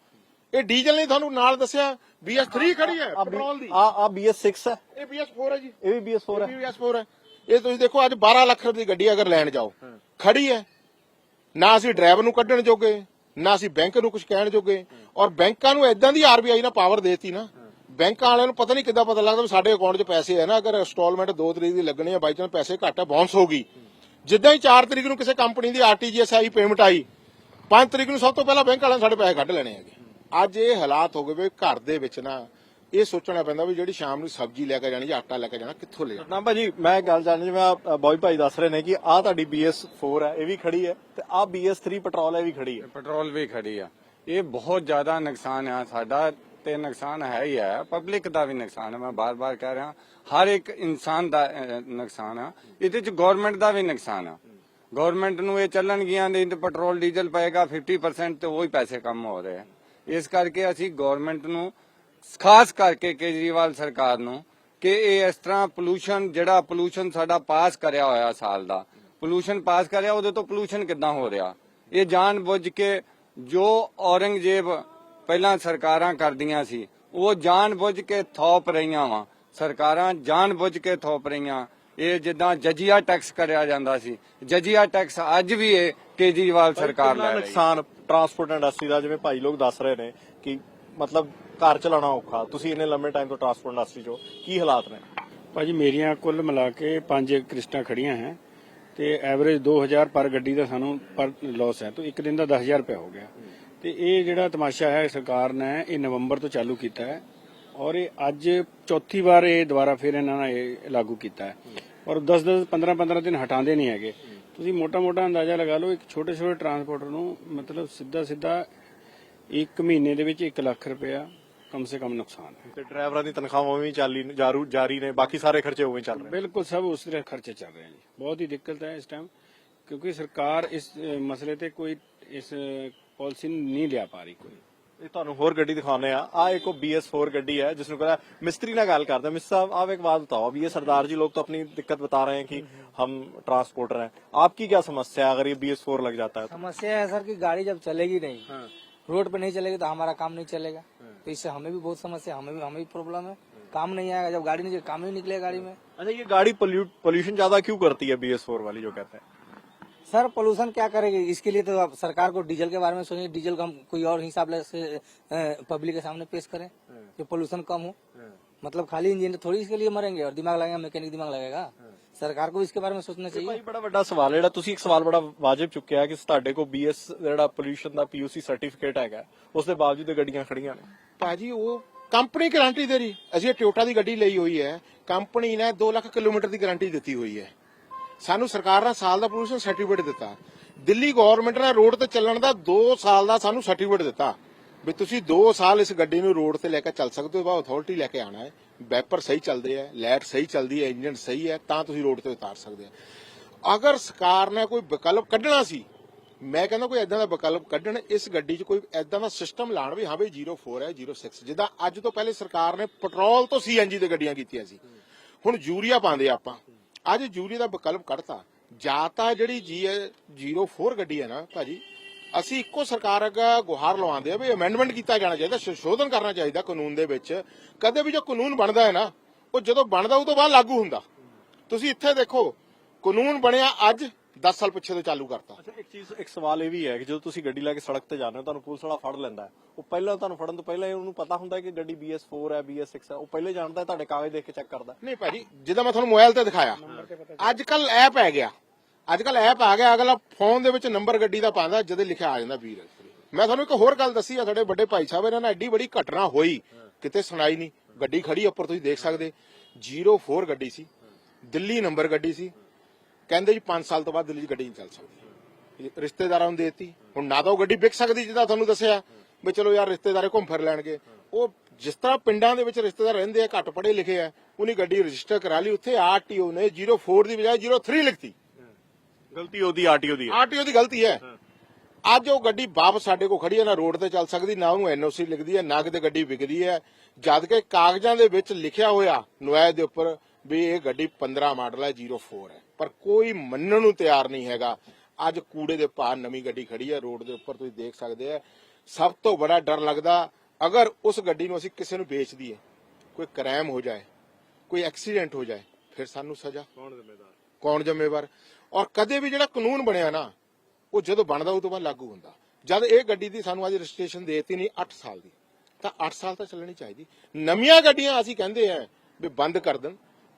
ਇਹ ਡੀਜ਼ਲ ਨੇ ਤੁਹਾਨੂੰ ਨਾਲ ਦੱਸਿਆ BS3 ਖੜੀ ਹੈ ਪੈਟਰੋਲ ਦੀ। ਆ ਆ BS6 ਹੈ। ਇਹ BS4 ਹੈ ਜੀ। ਇਹ ਵੀ BS4 ਹੈ। ਇਹ BS4 ਹੈ। ਇਹ ਤੁਸੀਂ ਦੇਖੋ ਅੱਜ 12 ਲੱਖ ਰੁਪਏ ਦੀ ਗੱਡੀ ਅਗਰ ਲੈਣ ਜਾਓ ਖੜੀ ਹੈ। ਨਾ ਅਸੀਂ ਡਰਾਈਵਰ ਨੂੰ ਕੱਢਣ ਜੋਗੇ ਨਾ ਅਸੀਂ ਬੈਂਕ ਨੂੰ ਕੁਝ ਕਹਿਣ ਜੋਗੇ। ਔਰ ਬੈਂਕਾਂ ਨੂੰ ਐਦਾਂ ਦੀ ਆਰਬੀਆਈ ਨੇ ਪਾਵਰ ਦੇਤੀ ਨਾ ਬੈਂਕਾਂ ਵਾਲਿਆਂ ਨੂੰ ਪਤਾ ਨਹੀਂ ਕਿੱਦਾਂ ਪਤਾ ਲੱਗਦਾ ਵੀ ਸਾਡੇ ਅਕਾਊਂਟ 'ਚ ਪੈਸੇ ਹੈ ਨਾ ਅਗਰ ਇੰਸਟਾਲਮੈਂਟ 2 ਤਰੀਕ ਦੀ ਲੱਗਣੀ ਹੈ ਬਾਈ ਚਾਂਸ ਪੈਸੇ ਘੱਟ ਹੈ ਬਾਉਂਸ ਹੋ ਗਈ। ਜਿੱਦਾਂ ਹੀ 4 ਤਰੀਕ ਨੂੰ ਕਿਸੇ ਕੰਪਨੀ ਦੀ ਆਰਟੀਜੀਐਸ ਆਈ ਪੇਮੈਂਟ ਆਈ 5 ਤਰੀਕ ਨੂੰ ਸਭ ਤੋਂ ਪਹਿਲਾਂ ਬੈਂਕ ਵਾਲਿਆਂ ਨੇ ਸਾਡੇ ਪੈਸੇ ਕੱਢ ਲੈਣੇ ਹੈਗੇ। ਅੱਜ ਇਹ ਹਾਲਾਤ ਹੋ ਗਏ ਵੀ ਘਰ ਦੇ ਵਿੱਚ ਨਾ ਇਹ ਸੋਚਣਾ ਪੈਂਦਾ ਵੀ ਜਿਹੜੀ ਸ਼ਾਮ ਨੂੰ ਸਬਜ਼ੀ ਲੈ ਕੇ ਜਾਣੀ ਜਾਂ ਆਟਾ ਲੈ ਕੇ ਜਾਣਾ ਕਿੱਥੋਂ ਲੈ ਜਾਣਾ। ਨਾ ਭਾਜੀ ਮੈਂ ਇੱਕ ਗੱਲ ਜਾਣੀ ਜਿਵੇਂ ਆਹ ਬॉय ਭਾਈ ਦੱਸ ਰਹੇ ਨੇ ਕਿ ਆ ਤੁਹਾਡੀ BS4 ਹੈ ਇਹ ਵੀ ਖੜੀ ਹੈ ਤੇ ਆ BS3 ਪੈਟਰੋਲ ਹੈ ਵੀ ਖੜੀ ਹੈ। ਪੈਟਰੋਲ ਵੀ ਖੜੀ ਆ। ਇਹ ਬਹੁਤ ਜ਼ਿਆਦਾ ਨੁਕਸਾਨ ਆ ਸਾਡਾ ਤੇ ਨੁਕਸਾਨ ਹੈ ਹੀ ਹੈ। ਪਬਲਿਕ ਦਾ ਵੀ ਨੁਕਸਾਨ ਹੈ, ਮੈਂ ਬਾਰ-ਬਾਰ ਕਹਿ ਰਿਹਾ। ਹਰ ਇੱਕ ਇਨਸਾਨ ਦਾ ਨੁਕਸਾਨ ਆ। ਇਹਦੇ ਚ ਗਵਰਨਮੈਂਟ ਦਾ ਵੀ ਨੁਕਸਾਨ ਆ। ਗਵਰਨਮੈਂਟ ਨੂੰ ਇਹ ਚੱਲਣਗੀਆਂ ਨਹੀਂ ਤੇ ਪੈਟਰੋਲ ਡੀਜ਼ਲ ਪਏਗਾ 50% ਤੇ ਉਹ ਪੈਸੇ ਕੰਮ ਹੋ ਰਹੇ ਇਸ ਕਰਕੇ ਅਸੀਂ ਗਵਰਨਮੈਂਟ ਨੂੰ, ਖਾਸ ਕਰਕੇ ਕੇਜਰੀਵਾਲ ਸਰਕਾਰ ਨੂੰ, ਕਿ ਇਹ ਇਸ ਤਰ੍ਹਾਂ ਪੋਲੂਸ਼ਨ ਜਿਹੜਾ ਪੋਲੂਸ਼ਨ ਸਾਡਾ ਪਾਸ ਕਰਿਆ ਹੋਇਆ ਸਾਲ ਦਾ ਪੋਲੂਸ਼ਨ ਪਾਸ ਕਰਿਆ, ਉਹਦੇ ਤੋਂ ਪੋਲੂਸ਼ਨ ਕਿੱਦਾਂ ਹੋ ਰਿਹਾ? ਇਹ ਜਾਣ ਬੁੱਝ ਕੇ ਜੋ ਔਰੰਗਜ਼ੇਬ ਪਹਿਲਾਂ ਸਰਕਾਰਾਂ ਕਰਦੀਆਂ ਸੀ ਉਹ ਜਾਣ ਬੁੱਝ ਕੇ ਥੋਪ ਰਹੀਆਂ ਵਾ। ਸਰਕਾਰਾਂ ਜਾਣ ਬੁੱਝ ਕੇ ਥੋਪ ਰਹੀਆਂ। ਇਹ ਜਿੱਦਾਂ ਜਜੀਆ ਟੈਕਸ ਕਰਿਆ ਜਾਂਦਾ ਸੀ। ਜਜੀਆ ਟੈਕਸ ਅੱਜ ਵੀ ਇਹ ਕੇਜਰੀਵਾਲ ਸਰਕਾਰ ਕਿੰਨਾ ਲੈ ਰਹੀ ਹੈ। ਨੁਕਸਾਨ ਟਰਾਂਸਪੋਰਟ ਇੰਡਸਟਰੀ ਦਾ ਜਿਵੇਂ ਭਾਈ ਲੋਕ ਦੱਸ ਰਹੇ ਨੇ ਕਿ ਮਤਲਬ ਘਰ ਚਲਾਉਣਾ ਔਖਾ। ਤੁਸੀਂ ਇੰਨੇ ਲੰਮੇ ਟਾਈਮ ਤੋਂ ਟਰਾਂਸਪੋਰਟ ਇੰਡਸਟਰੀ 'ਚੋ ਕੀ ਹਾਲਾਤ ਨੇ? ਭਾਜੀ ਮੇਰੀਆਂ ਕੁੱਲ ਮਿਲਾ ਕੇ ਪੰਜ ਕ੍ਰਿਸਟਾਂ ਖੜੀਆਂ ਹੈ ਤੇ ਐਵਰੇਜ 2000 ਪਰ ਗੱਡੀ ਦਾ ਸਾਨੂੰ ਪਰ ਲਾਸ ਹੈ। ਤਾਂ ਇੱਕ ਦਿਨ ਦਾ 10000 ਰੁਪਏ ਹੋ ਗਿਆ। ਤੇ ਇਹ ਜਿਹੜਾ ਤਮਾਸ਼ਾ ਹੈ ਸਰਕਾਰ ਨੇ ਇਹ ਨਵੰਬਰ ਤੋਂ ਚਾਲੂ ਕੀਤਾ ਹੈ ਔਰ ਇਹ ਅੱਜ ਚੌਥੀ ਵਾਰ ਇਹ ਦੁਬਾਰਾ ਫਿਰ ਇਹਨਾਂ ਨੇ ਇਹ ਲਾਗੂ ਕੀਤਾ ਹੈ। ਔਰ 10 10 15 15 ਦਿਨ ਹਟਾਉਂਦੇ ਨਹੀਂ ਹੈਗੇ। ਤੁਸੀਂ ਮੋਟਾ ਮੋਟਾ ਅੰਦਾਜ਼ਾ ਲਗਾ ਲਓ ਇੱਕ ਛੋਟੇ ਛੋਟੇ ਟਰਾਂਸਪੋਰਟਰ ਨੂੰ ਮਤਲਬ ਸਿੱਧਾ ਸਿੱਧਾ ਇੱਕ ਮਹੀਨੇ ਦੇ ਵਿੱਚ 1 ਲੱਖ ਰੁਪਇਆ ਕਮ ਸੇ ਕਮ ਨੁਕਸਾਨ ਹੈ। ਤੇ ਡਰਾਈਵਰਾਂ ਦੀ ਤਨਖਾਹਾਂ ਵੀ ਚਾਲੀ ਜਾਰੂ ਜਾਰੀ ਨੇ ਬਾਕੀ ਸਾਰੇ ਖਰਚੇ ਉਵੇਂ ਚੱਲ ਰਹੇ ਨੇ। ਬਿਲਕੁਲ ਸਭ ਉਸ ਤਰ੍ਹਾਂ ਖਰਚੇ ਚੱਲ ਰਹੇ ਜੀ ਬਹੁਤ ਹੀ ਦਿੱਕਤ ਹੈ ਇਸ ਟਾਈਮ ਕਿਉਂਕਿ ਸਰਕਾਰ ਇਸ ਅ, ਮਸਲੇ ਤੇ ਕੋਈ ਇਸ ਪਾਲਿਸੀ ਨਹੀਂ ਲਿਆ ਪਾ ਰਹੀ ਕੋਈ ਇਹ ਤੁਹਾਨੂੰ ਹੋਰ ਗੱਡੀ ਦਿਖਾਉਂਦੇ ਆ ਆ ਇੱਕ BS4 ਗੱਡੀ है जिसने कहा मिस्त्री ਨਾਲ ਗੱਲ करते हैं मिस्टर साहब आप एक बात बताओ अभी ये सरदार जी लोग तो अपनी दिक्कत बता रहे हैं कि हम ट्रांसपोर्टर हैं आपकी क्या समस्या है अगर ये BS4 लग जाता है तो समस्या है सर कि गाड़ी जब चलेगी नहीं रोड पे नहीं चलेगी तो हमारा काम नहीं चलेगा तो इससे हमें भी बहुत समस्या हमें भी हमें भी प्रॉब्लम है काम नहीं आएगा जब गाड़ी नहीं चलेगी, काम ही नहीं निकलेगा गाड़ी में अच्छा ये गाड़ी पोल्यूशन ज्यादा क्यों करती है BS4 वाली जो कहते हैं सर पोल्यूशन क्या करेगी इसके लिए तो अब सरकार को डीजल के बारे में सोचें डीजल को हम कोई और हिसाब से पब्लिक के सामने पेश करें कि पोल्यूशन कम हो मतलब खाली इंजन थोड़ी इसके लिए मरेंगे और दिमाग लगेगा मैकेनिक दिमाग लगेगा सरकार को भी इसके बारे में सोचना चाहिए ਭਾਈ ਬੜਾ ਵੱਡਾ ਸਵਾਲ ਹੈ ਜਿਹੜਾ ਤੁਸੀਂ ਇੱਕ ਸਵਾਲ ਬੜਾ ਵਾਜਿਬ ਚੁੱਕਿਆ ਕਿ ਤੁਹਾਡੇ ਕੋਲ BS ਜਿਹੜਾ ਪੋਲੂਸ਼ਨ ਦਾ PUC ਸਰਟੀਫਿਕੇਟ ਹੈਗਾ ਉਸ ਦੇ ਬਾਵਜੂਦ ਇਹ ਗੱਡੀਆਂ ਖੜੀਆਂ ਨੇ ਭਾਜੀ ਉਹ ਕੰਪਨੀ ਗਾਰੰਟੀ ਦੇ ਰਹੀ ਅਸੀਂ ਟੋਯੋਟਾ ਦੀ ਗੱਡੀ ਲਈ ਹੋਈ ਹੈ ਕੰਪਨੀ ਨੇ 2 ਲੱਖ ਕਿਲੋਮੀਟਰ ਦੀ ਗਾਰੰਟੀ ਦਿੱਤੀ ਹੋਈ ਹੈ ਸਾਨੂੰ ਸਰਕਾਰ ਨੇ ਸਾਲ ਦਾ ਪੋਲੂਸ਼ਨ ਸਰਟੀਫਿਕੇਟ ਦਿੱਤਾ। ਦਿੱਲੀ ਗਵਰਨਮੈਂਟ ਨੇ ਰੋਡ ਤੇ ਚੱਲਣ ਦਾ 2 ਸਾਲ ਦਾ ਸਾਨੂੰ ਸਰਟੀਫਿਕੇਟ ਦਿੱਤਾ। ਵੀ ਤੁਸੀਂ 2 ਸਾਲ ਇਸ ਗੱਡੀ ਨੂੰ ਰੋਡ ਤੇ ਲੈ ਕੇ ਚੱਲ ਸਕਦੇ ਹੋ ਬਾ ਅਥਾਰਟੀ ਲੈ ਕੇ ਆਣਾ ਹੈ। ਵੈਪਰ ਸਹੀ ਚੱਲਦੇ ਆ, ਲਾਈਟ ਸਹੀ ਚੱਲਦੀ ਹੈ, ਇੰਜਨ ਸਹੀ ਹੈ, ਤਾਂ ਤੁਸੀਂ ਰੋਡ ਤੇ ਉਤਾਰ ਸਕਦੇ ਆ ਅਗਰ ਸਰਕਾਰ ਨੇ ਕੋਈ ਵਿਕਲਪ ਕੱਢਣਾ ਸੀ, ਮੈਂ ਕਹਿੰਦਾ ਕੋਈ ਐਦਾਂ ਦਾ ਵਿਕਲਪ ਕੱਢਣ, ਇਸ ਗੱਡੀ 'ਚ ਕੋਈ ਐਦਾਂ ਦਾ ਸਿਸਟਮ ਲਾਣ ਵੀ ਹਾਂ ਵੀ 04 ਹੈ 06 ਜਿੱਦਾਂ ਅੱਜ ਤੋਂ ਪਹਿਲੇ ਸਰਕਾਰ ਨੇ ਪੈਟਰੋਲ ਤੋਂ ਸੀਐਨਜੀ ਦੇ ਗੱਡੀਆਂ ਕੀਤੀਆਂ ਸੀ। ਹੁਣ ਯੂਰੀਆ ਪਾਉਂਦੇ ਆਪਾਂ। ਅੱਜ ਯੂਰੀਆ ਦਾ ਵਿਕਲਪ ਕੱਢਤਾ। ਜਾਂ ਤਾਂ ਜਿਹੜੀ ਜੀ 04 ਗੱਡੀ ਹੈ ਨਾ ਭਾਜੀ, ਅਸੀਂ ਇੱਕੋ ਸਰਕਾਰ ਅੱਗੇ ਗੁਹਾਰ ਲਵਾਉਂਦੇ ਆ ਵੀ ਅਮੈਂਡਮੈਂਟ ਕੀਤਾ ਜਾਣਾ ਚਾਹੀਦਾ, ਸੰਸ਼ੋਧਨ ਕਰਨਾ ਚਾਹੀਦਾ ਕਾਨੂੰਨ ਦੇ ਵਿੱਚ। ਕਦੇ ਵੀ ਜੋ ਕਾਨੂੰਨ ਬਣਦਾ ਹੈ ਨਾ, ਉਹ ਜਦੋਂ ਬਣਦਾ, ਉਹ ਤੋਂ ਬਾਅਦ ਲਾਗੂ ਹੁੰਦਾ। ਤੁਸੀਂ ਇੱਥੇ ਦੇਖੋ, ਕਾਨੂੰਨ ਬਣਿਆ ਅੱਜ 10 ਸਾਲ ਪਿੱਛੇ ਤੋਂ ਚਾਲੂ ਕਰਤਾ। ਅੱਛਾ ਇੱਕ ਚੀਜ਼ ਇੱਕ ਸਵਾਲ ਇਹ ਵੀ ਹੈ ਕਿ ਜਦੋਂ ਤੁਸੀਂ ਗੱਡੀ ਲੈ ਕੇ ਸੜਕ ਤੇ ਜਾਂਦੇ ਹੋ ਤੁਹਾਨੂੰ ਪੁਲਿਸ ਵਾਲਾ ਫੜ ਲੈਂਦਾ ਹੈ। ਉਹ ਪਹਿਲਾਂ ਤੁਹਾਨੂੰ ਫੜਨ ਤੋਂ ਪਹਿਲਾਂ ਹੀ ਉਹਨੂੰ ਪਤਾ ਹੁੰਦਾ ਹੈ ਕਿ ਗੱਡੀ BS4 ਹੈ BS6 ਹੈ। ਉਹ ਪਹਿਲੇ ਜਾਣਦਾ ਹੈ ਤੁਹਾਡੇ ਕਾਗਜ਼ ਦੇਖ ਕੇ ਚੈੱਕ ਕਰਦਾ। ਨਹੀਂ ਭਾਜੀ ਜਿੱਦਾਂ ਮੈਂ ਤੁਹਾਨੂੰ ਮੋਬਾਈਲ ਤੇ ਦਿਖਾਇਆ ਅੱਜ ਕੱਲ ਐਪ ਹੈ ਗਿਆ। ਅੱਜ ਕੱਲ ਐਪ ਆ ਗਿਆ ਅਗਲਾ ਫੋਨ ਦੇ ਵਿੱਚ ਨੰਬਰ ਗੱਡੀ ਦਾ ਪਾਉਂਦਾ ਜਦੇ ਲਿਖਿਆ ਆ ਜਾਂਦਾ ਵੀਰ। ਮੈਂ ਤੁਹਾਨੂੰ ਇੱਕ ਹੋਰ ਗੱਲ ਦੱਸੀ ਆ ਸਾਡੇ ਵੱਡੇ ਭਾਈ ਸਾਹਿਬ ਇਹਨਾਂ ਨਾਲ ਐਡੀ ਬੜੀ ਘਟਨਾ ਹੋਈ। ਕਿਤੇ ਸੁਣਾਈ ਨਹੀਂ। ਗੱਡੀ ਖੜੀ ਉੱਪਰ ਤੁਸੀਂ ਦੇਖ ਸਕਦੇ। 04 ਗੱਡੀ ਸੀ। ਦਿੱਲੀ ਨੰਬਰ ਗੱਡੀ ਸੀ। ਕਹਿੰਦੇ ਜੀ 5 ਸਾਲ ਤੋਂ ਬਾਅਦ ਦਿੱਲੀ 'ਚ ਗੱਡੀ ਨਹੀਂ ਚੱਲ ਸਕਦੀ। ਰਿਸ਼ਤੇਦਾਰਾਂ ਨੂੰ ਦੇਤੀ। ਹੁਣ ਨਾ ਤਾਂ ਉਹ ਗੱਡੀ ਵਿਕ ਸਕਦੀ ਜਿੱਦਾਂ ਤੁਹਾਨੂੰ ਦੱਸਿਆ ਵੀ ਚਲੋ ਯਾਰ ਰਿਸ਼ਤੇਦਾਰੇ ਘੁੰਮ ਫਿਰ ਲੈਣਗੇ। ਉਹ ਜਿਸ ਤਰ੍ਹਾਂ ਪਿੰਡਾਂ ਦੇ ਵਿੱਚ ਰਿਸ਼ਤੇਦਾਰ ਰਹਿੰਦੇ ਆ ਘੱਟ ਪੜ੍ਹੇ ਲਿਖੇ ਆ ਉਹਨੇ ਗੱਡੀ ਰਜਿਸਟਰ ਕਰਾ ਲਈ। ਉੱਥੇ ਆਰਟੀਓ ਨੇ 04 ਦੀ ਬਜਾਏ 03 ਲਿਖਤੀ। ਗਲਤੀ ਉਹਦੀ ਆਰਟੀਓ ਦੀ ਹੈ। ਆਰਟੀਓ ਦੀ ਗਲਤੀ ਹੈ। ਅੱਜ ਉਹ ਗੱਡੀ ਵਾਪਸ ਸਾਡੇ ਕੋਲ ਖੜੀ ਹੈ ਨਾ ਰੋਡ ਤੇ ਚੱਲ ਸਕਦੀ ਨਾ ਉਹਨੂੰ ਐਨਓਸੀ ਲਿਖਦੀ ਹੈ ਨਾ ਕਿਤੇ ਗੱਡੀ ਵਿਕਦੀ ਹੈ। ਜਦ ਕਿ ਕਾਗਜ਼ਾਂ ਦੇ ਵਿੱਚ ਲਿਖਿਆ ਹੋਇਆ ਨੁਆਇ ਦੇ ਉੱਪਰ ਵੀ ਇਹ ਗੱਡੀ 15 ਮਾਡਲ ਹੈ 04 ਹੈ। ਪਰ ਕੋਈ ਮੰਨਣ ਨੂੰ ਤਿਆਰ ਨਹੀਂ ਹੈਗਾ। ਅੱਜ ਕੂੜੇ ਦੇ ਭਾਰ ਨਵੀਂ ਗੱਡੀ ਖੜੀ ਹੈ ਰੋਡ ਦੇ ਉੱਪਰ ਤੁਸੀਂ ਦੇਖ ਸਕਦੇ ਆ ਸਭ ਤੋਂ ਬੜਾ ਡਰ ਲੱਗਦਾ ਅਗਰ ਉਸ ਗੱਡੀ ਨੂੰ ਅਸੀਂ ਕਿਸੇ ਨੂੰ ਵੇਚ ਦਈਏ ਕੋਈ ਕ੍ਰਾਈਮ ਹੋ ਜਾਏ ਕੋਈ ਐਕਸੀਡੈਂਟ ਹੋ ਜਾਏ ਫਿਰ ਸਾਨੂੰ ਸਜ਼ਾ। ਕੌਣ ਜ਼ਿੰਮੇਦਾਰ? ਕੌਣ ਜ਼ਿੰਮੇਵਾਰ? ਔਰ ਕਦੇ ਵੀ ਜਿਹੜਾ ਕਾਨੂੰਨ ਬਣਿਆ ਨਾ ਉਹ ਜਦੋਂ ਬਣਦਾ ਉਹ ਤੋਂ ਬਾਅਦ ਲਾਗੂ ਹੁੰਦਾ। ਜਦ ਇਹ ਗੱਡੀ ਦੀ ਸਾਨੂੰ ਅੱਜ ਰਜਿਸਟ੍ਰੇਸ਼ਨ ਦੇਤੀ ਨਹੀਂ 8 ਸਾਲ ਦੀ ਤਾਂ 8 ਸਾਲ ਤਾਂ ਚੱਲਣੀ ਚਾਹੀਦੀ। ਨਵੀਆਂ ਗੱਡੀਆਂ ਅਸੀਂ ਕਹਿੰਦੇ ਆ ਵੀ ਬੰਦ ਕਰ ਦੇਣ।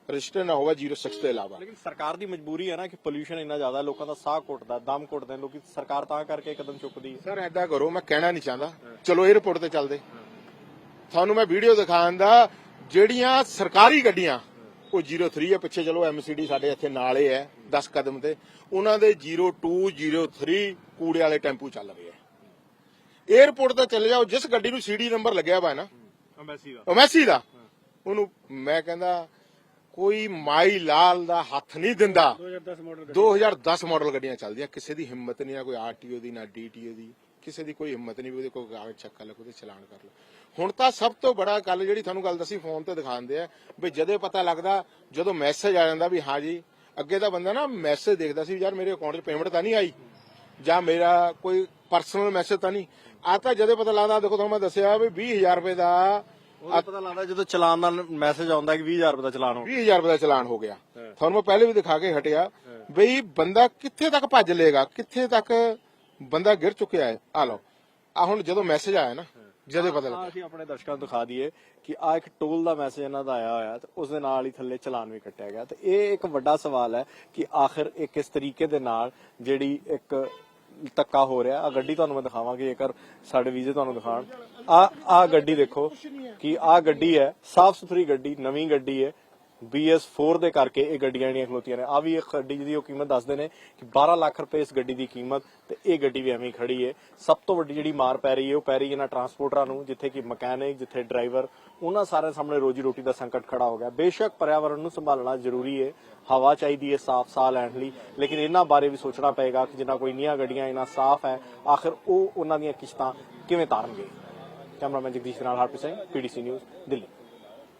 ਰਜਿਸਟਰ ਨਾ ਹੋਵੇ 06 ਤੋਂ ਇਲਾਵਾ। ਲੇਕਿਨ ਸਰਕਾਰ ਦੀ ਮਜਬੂਰੀ ਹੈ ਨਾ ਕਿ ਪੋਲੂਸ਼ਨ ਇੰਨਾ ਜ਼ਿਆਦਾ ਲੋਕਾਂ ਦਾ ਸਾਹ ਘੁੱਟਦਾ ਦਮ ਘੁੱਟਦੇ ਨੇ, ਸਰਕਾਰ ਤਾਂ ਕਰਕੇ ਕਦਮ ਚੁੱਕਦੀ ਸਰ ਐਦਾਂ ਕਰੋ ਮੈਂ ਕਹਿਣਾ ਨਹੀਂ ਚਾਹੁੰਦਾ। ਚਲੋ 에어ਪੋਰਟ ਤੇ ਚੱਲਦੇ। ਤੁਹਾਨੂੰ ਮੈਂ ਵੀਡੀਓ ਦਿਖਾਉਣ ਦਾ ਜਿਹੜੀਆਂ ਸਰਕਾਰੀ ਗੱਡੀਆਂ ਉਹ 03 ਹੈ ਪਿੱਛੇ ਚਲੋ ਐਮਸੀਡੀ ਸਾਡੇ ਇੱਥੇ ਨਾਲੇ ਹੈ 10 ਕਦਮ ਤੇ। ਉਹਨਾਂ ਦੇ 02 03 ਕੂੜੇ ਵਾਲੇ ਟੈਂਪੂ ਚੱਲ ਰਹੇ ਆ 에어ਪੋਰਟ ਤੇ ਚਲੇ ਜਾਓ ਜਿਸ ਗੱਡੀ ਨੂੰ ਸੀਡੀ ਨੰਬਰ ਲੱਗਿਆ ਹੋਇਆ ਨਾ ਅੰਬੈਸੀ ਦਾ। ਉਹ ਦਾ ਉਹਨੂੰ ਮੈਂ ਕਹਿੰਦਾ ਕੋਈ ਮਾਈ ਲਾਲ ਦਾ ਹੱਥ ਨਹੀਂ ਦਿੰਦਾ। 2010 ਮਾਡਲ 2010 ਮਾਡਲ ਗੱਡੀਆਂ। ਚੱਲਦੀਆਂ। ਕਿਸੇ ਦੀ ਹਿੰਮਤ ਨਹੀਂ ਆ ਕੋਈ ਆਰਟੀਓ ਦੀ ਨਾ ਡੀਟੀਓ ਦੀ। ਕਿਸੇ ਦੀ ਕੋਈ ਹਿੰਮਤ ਨਹੀਂ ਵੀ ਉਹਦੇ ਕੋਲ ਕਾਗਜ਼ ਚੱਕਾ ਲੈ ਉਹਦੇ ਚਲਾਨ ਕਰ ਲਓ ਹੁਣ ਤਾਂ ਸਭ ਤੋਂ ਬੜਾ ਗੱਲ ਜਿਹੜੀ ਤੁਹਾਨੂੰ ਗੱਲ ਦੱਸੀ ਫੋਨ ਤੇ ਦਿਖਾਉਂਦੇ ਆ ਵੀ ਜਦੇ ਪਤਾ ਲੱਗਦਾ ਜਦੋਂ ਮੈਸੇਜ ਆ ਜਾਂਦਾ ਵੀ ਹਾਂ ਜੀ ਅੱਗੇ ਦਾ ਬੰਦਾ ਨਾ ਮੈਸੇਜ ਦੇਖਦਾ ਸੀ ਯਾਰ ਮੇਰੇ ਅਕਾਊਂਟ 'ਚ ਪੇਮੈਂਟ ਤਾਂ ਨਹੀਂ ਆਈ। ਜਾਂ ਮੇਰਾ ਕੋਈ ਪਰਸਨਲ ਮੈਸੇਜ ਤਾਂ ਨਹੀਂ। ਆ ਤਾਂ ਜਦੇ ਪਤਾ ਲੱਗਦਾ ਦੇਖੋ ਤੁਹਾਨੂੰ ਮੈਂ ਦੱਸਿਆ ਵੀ 20000 ਰੁਪਏ ਦਾ ਉਹ ਪਤਾ ਲੱਗਦਾ ਜਦੋਂ ਚਲਾਨ ਦਾ ਮੈਸੇਜ ਆਉਂਦਾ ਕਿ 20000 ਰੁਪਏ ਦਾ ਚਲਾਨ ਹੋ 20000 ਰੁਪਏ ਦਾ ਚਲਾਨ ਹੋ ਗਿਆ। ਤੁਹਾਨੂੰ ਮੈਂ ਪਹਿਲੇ ਵੀ ਦਿਖਾ ਕੇ ਹਟਿਆ ਬਈ ਬੰਦਾ ਕਿੱਥੇ ਤੱਕ ਭੱਜ ਲੇਗਾ ਕਿੱਥੇ ਤੱਕ ਬੰਦਾ ਗਿਰ ਚੁੱਕਿਆ ਹੈ। ਆ ਲਓ ਆ ਹੁਣ ਜਦੋਂ ਮੈਸੇਜ ਆਇਆ ਨਾ ਜਦੇ ਪਤਾ ਆਹ ਲੱਗਾ ਅਸੀਂ ਆਪਣੇ ਦਰਸ਼ਕਾਂ ਨੂੰ ਦਿਖਾ ਦਈਏ ਕਿ ਆ ਇੱਕ ਟੋਲ ਦਾ ਮੈਸੇਜ ਇਹਨਾਂ ਦਾ ਆਇਆ ਹੋਇਆ ਤੇ ਉਸ ਦੇ ਨਾਲ ਹੀ ਥੱਲੇ ਚਲਾਨ ਵੀ ਕੱਟਿਆ ਗਿਆ। ਤੇ ਇਹ ਇੱਕ ਵੱਡਾ ਸਵਾਲ ਹੈ ਕਿ ਆਖਿਰ ਇਹ ਕਿਸ ਤਰੀਕੇ ਦੇ ਨਾਲ ਜਿਹੜੀ ਇੱਕ ਧੱਕਾ ਹੋ ਰਿਹਾ। ਆ ਗੱਡੀ ਤੁਹਾਨੂੰ ਮੈਂ ਦਿਖਾਵਾਂਗੀ, ਜੇਕਰ ਸਾਡੇ ਵੀਜ਼ੇ ਤੁਹਾਨੂੰ ਦਿਖਾਣ। ਆ ਆ ਗੱਡੀ ਦੇਖੋ ਕਿ ਆ ਗੱਡੀ ਹੈ, ਸਾਫ਼ ਸੁਥਰੀ ਗੱਡੀ, ਨਵੀਂ ਗੱਡੀ ਹੈ। BS4 ਦੇ ਕਰਕੇ ਇਹ ਗੱਡੀਆਂ ਜਿਹੜੀਆਂ ਖਲੋਤੀਆਂ ਨੇ। ਆ ਵੀ ਇੱਕ ਗੱਡੀ ਜਿਹਦੀ ਉਹ ਕੀਮਤ ਦੱਸਦੇ ਨੇ ਕਿ 12 ਲੱਖ ਰੁਪਏ ਇਸ ਗੱਡੀ ਦੀ ਕੀਮਤ ਤੇ ਇਹ ਗੱਡੀ ਵੀ ਐਵੇਂ ਹੀ ਖੜੀ ਹੈ। ਸਭ ਤੋਂ ਵੱਡੀ ਜਿਹੜੀ ਮਾਰ ਪੈ ਰਹੀ ਹੈ, ਉਹ ਪੈ ਰਹੀ ਇਹਨਾਂ ਟਰਾਂਸਪੋਰਟਰਾਂ ਨੂੰ, ਜਿੱਥੇ ਕਿ ਮਕੈਨਿਕ, ਜਿੱਥੇ ਡਰਾਈਵਰ, ਉਹਨਾਂ ਸਾਰਿਆਂ ਸਾਹਮਣੇ ਰੋਜੀ ਰੋਟੀ ਦਾ ਸੰਕਟ ਖੜਾ ਹੋ ਗਿਆ। ਬੇਸ਼ੱਕ ਪਰਿਆਵਰਣ ਨੂੰ ਸੰਭਾਲਣਾ ਜ਼ਰੂਰੀ ਹੈ। ਹਵਾ ਚਾਹੀਦੀ ਹੈ ਸਾਫ਼ ਸਾਹ ਲੈਣ ਲਈ, ਲੇਕਿਨ ਇਹਨਾਂ ਬਾਰੇ ਵੀ ਸੋਚਣਾ ਪਏਗਾ ਕਿ ਜਿੰਨਾ ਕੋਈ ਨੀਆਂ ਗੱਡੀਆਂ ਇਹਨਾਂ ਸਾਫ਼ ਹੈ, ਆਖਿਰ ਉਹ ਉਹਨਾਂ ਦੀਆਂ ਕਿਸ਼ਤਾਂ ਕਿਵੇਂ ਤਾਰਨਗੇ? ਕੈਮਰਾਮੈਨ ਜਗਦੀਸ਼ ਨਾਲ ਹਰਪ੍ਰੀਤ ਸਿੰਘ ਪੀਡੀਸੀ ਨਿਊਜ਼ ਦਿੱਲੀ।